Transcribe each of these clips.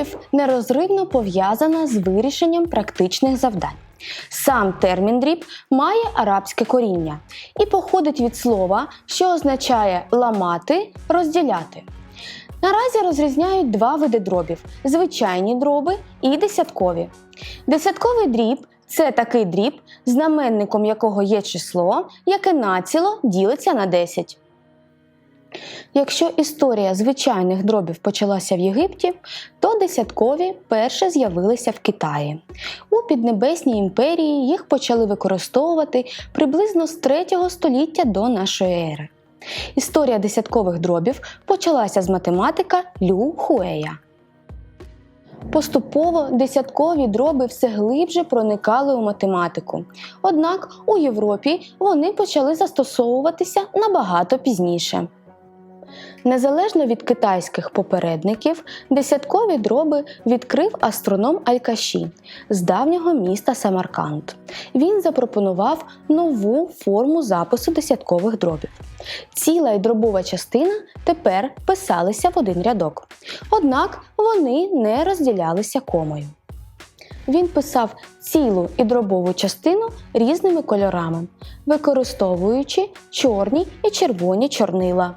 Історія нерозривно пов'язана з вирішенням практичних завдань. Сам термін дріб має арабське коріння і походить від слова, що означає ламати, розділяти. Наразі розрізняють два види дробів: звичайні дроби і десяткові. Десятковий дріб це такий дріб, знаменником якого є число, яке націло ділиться на 10. Якщо історія звичайних дробів почалася в Єгипті, то десяткові перше з'явилися в Китаї. У Піднебесній імперії їх почали використовувати приблизно з 3 століття до нашої ери. Історія десяткових дробів почалася з математика Лю Хуея. Поступово десяткові дроби все глибше проникали у математику. Однак у Європі вони почали застосовуватися набагато пізніше. Незалежно від китайських попередників, десяткові дроби відкрив астроном Алькаші з давнього міста Самарканд. Він запропонував нову форму запису десяткових дробів. Ціла і дробова частина тепер писалися в один рядок. Однак вони не розділялися комою. Він писав цілу і дробову частину різними кольорами, використовуючи чорні і червоні чорнила.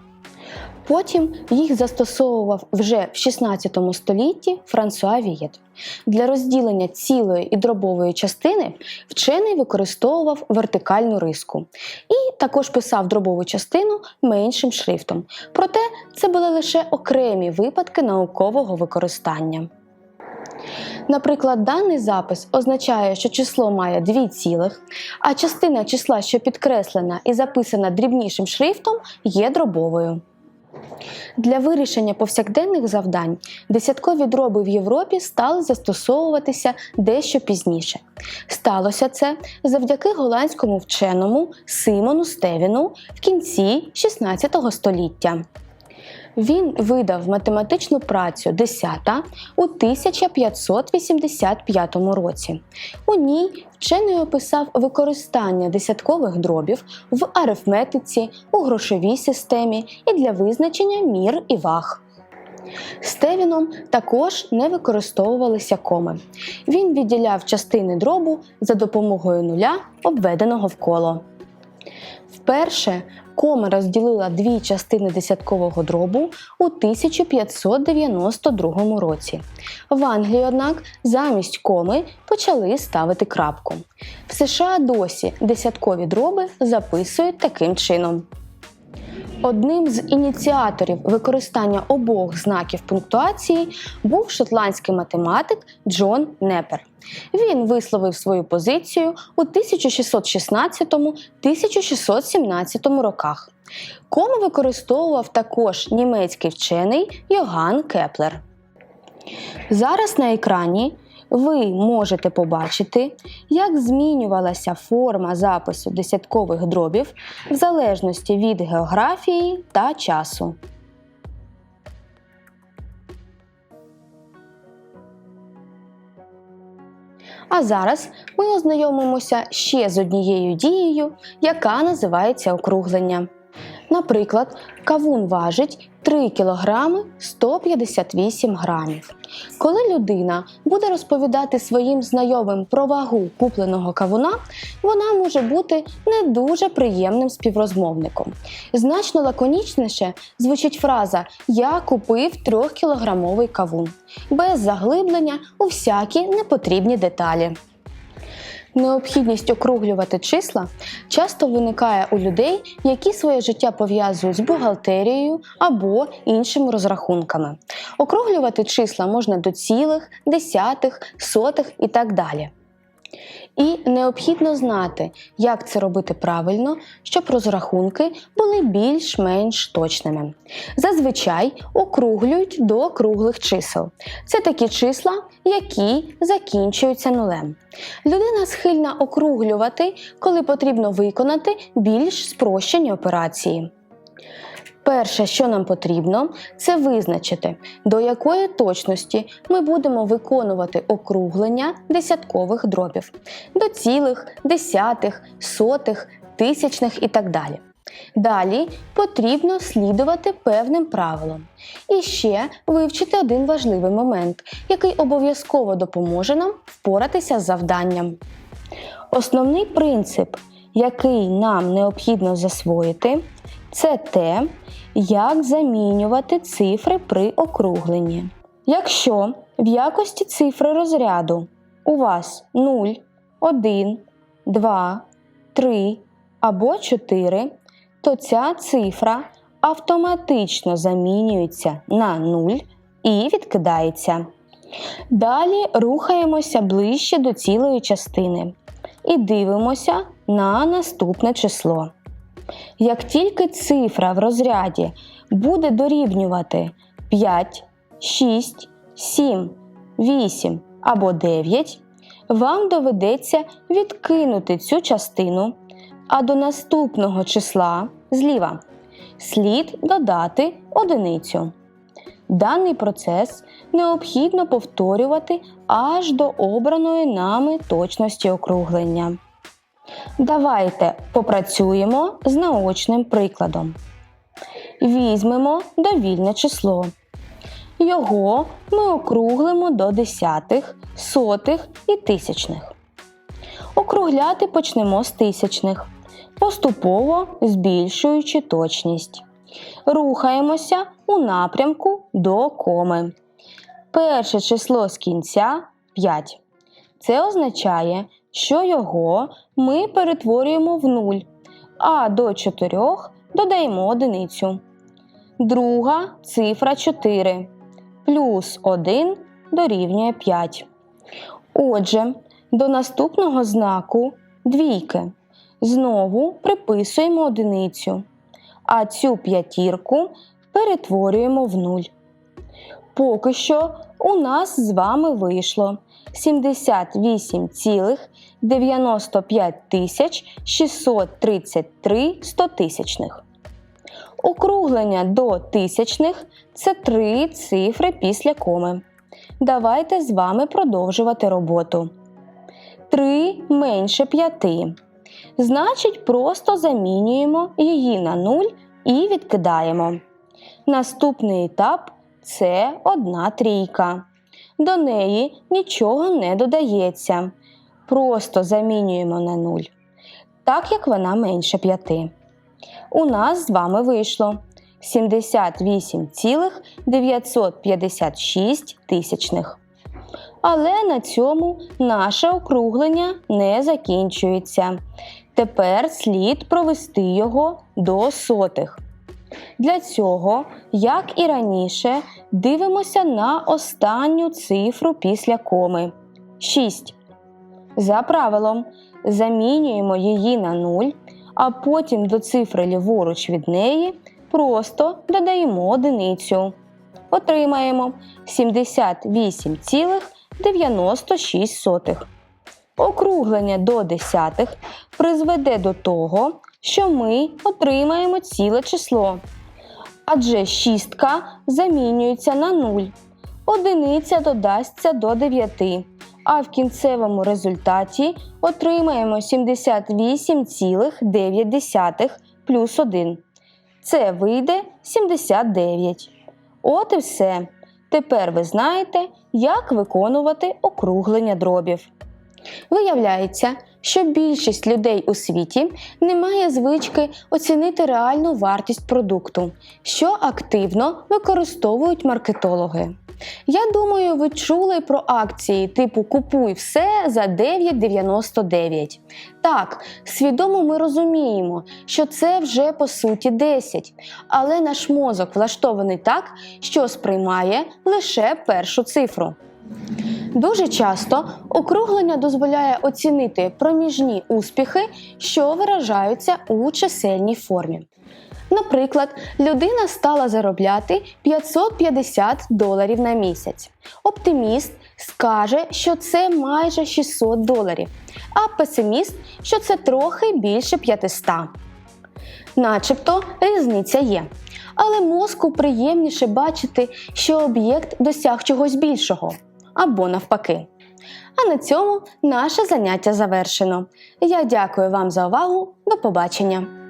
Потім їх застосовував вже в 16 столітті Франсуа Вієт. Для розділення цілої і дробової частини вчений використовував вертикальну риску і також писав дробову частину меншим шрифтом. Проте це були лише окремі випадки наукового використання. Наприклад, даний запис означає, що число має дві цілих, а частина числа, що підкреслена і записана дрібнішим шрифтом, є дробовою. Для вирішення повсякденних завдань десяткові дроби в Європі стали застосовуватися дещо пізніше. Сталося це завдяки голландському вченому Симону Стевіну в кінці 16 століття. Він видав математичну працю «Десята» у 1585 році. У ній вчений описав використання десяткових дробів в арифметиці, у грошовій системі і для визначення мір і ваг. Стевіном також не використовувалися коми. Він відділяв частини дробу за допомогою нуля, обведеного в коло. Вперше кома розділила дві частини десяткового дробу у 1592 році. В Англії, однак, замість коми почали ставити крапку. В США досі десяткові дроби записують таким чином. Одним з ініціаторів використання обох знаків пунктуації був шотландський математик Джон Непер. Він висловив свою позицію у 1616-1617 роках. Кому використовував також німецький вчений Йоган Кеплер. Зараз на екрані ви можете побачити, як змінювалася форма запису десяткових дробів в залежності від географії та часу. А зараз ми ознайомимося ще з однією дією, яка називається округлення. Наприклад, кавун важить 3 кг 158 грамів. Коли людина буде розповідати своїм знайомим про вагу купленого кавуна, вона може бути не дуже приємним співрозмовником. Значно лаконічніше звучить фраза Я купив 3-кілограмовий кавун без заглиблення у всякі непотрібні деталі. Необхідність округлювати числа часто виникає у людей, які своє життя пов'язують з бухгалтерією або іншими розрахунками. Округлювати числа можна до цілих, десятих, сотих і так далі. І необхідно знати, як це робити правильно, щоб розрахунки були більш-менш точними. Зазвичай округлюють до круглих чисел. Це такі числа, які закінчуються нулем. Людина схильна округлювати, коли потрібно виконати більш спрощені операції. Перше, що нам потрібно, це визначити, до якої точності ми будемо виконувати округлення десяткових дробів до цілих, десятих, сотих, тисячних і так далі. Далі потрібно слідувати певним правилам. І ще вивчити один важливий момент, який обов'язково допоможе нам впоратися з завданням. Основний принцип, який нам необхідно засвоїти, це те, як замінювати цифри при округленні. Якщо в якості цифри розряду у вас 0, 1, 2, 3 або 4, то ця цифра автоматично замінюється на 0 і відкидається. Далі рухаємося ближче до цілої частини і дивимося на наступне число. Як тільки цифра в розряді буде дорівнювати 5, 6, 7, 8 або 9, вам доведеться відкинути цю частину, а до наступного числа зліва слід додати одиницю. Даний процес необхідно повторювати аж до обраної нами точності округлення. Давайте попрацюємо з наочним прикладом. Візьмемо довільне число. Його ми округлимо до десятих, сотих і тисячних. Округляти почнемо з тисячних, поступово збільшуючи точність. Рухаємося у напрямку до коми. Перше число з кінця 5. Це означає, що його ми перетворюємо в 0, а до 4 додаємо одиницю. Друга цифра 4 плюс 1 дорівнює 5. Отже, до наступного знаку двійки знову приписуємо одиницю, а цю п'ятірку перетворюємо в 0. Поки що у нас з вами вийшло 78,95 тисяч 633 стотисячних. Округлення до тисячних це три цифри після коми. Давайте з вами продовжувати роботу. 3 менше 5. Значить, просто замінюємо її на 0 і відкидаємо. Наступний етап це одна трійка. До неї нічого не додається. Просто замінюємо на 0, так як вона менше 5. У нас з вами вийшло 78,956 тисячних. Але на цьому наше округлення не закінчується. Тепер слід провести його до сотих. Для цього, як і раніше, дивимося на останню цифру після коми 6. За правилом, замінюємо її на 0, а потім до цифри ліворуч від неї просто додаємо одиницю. Отримаємо 78,96. Округлення до десятих призведе до того, що ми отримаємо ціле число. Адже шістка замінюється на 0. Одиниця додасться до 9, а в кінцевому результаті отримаємо 78,9 плюс 1. Це вийде 79. От і все. Тепер ви знаєте, як виконувати округлення дробів. Виявляється, що більшість людей у світі не має звички оцінити реальну вартість продукту, що активно використовують маркетологи. Я думаю, ви чули про акції типу Купуй все за 9,99. Так, свідомо ми розуміємо, що це вже по суті 10, але наш мозок влаштований так, що сприймає лише першу цифру. Дуже часто округлення дозволяє оцінити проміжні успіхи, що виражаються у чисельній формі. Наприклад, людина стала заробляти 550 доларів на місяць. Оптиміст скаже, що це майже 600 доларів, а песиміст, що це трохи більше 500. Начебто різниця є. Але мозку приємніше бачити, що об'єкт досяг чогось більшого або навпаки. А на цьому наше заняття завершено. Я дякую вам за увагу. До побачення!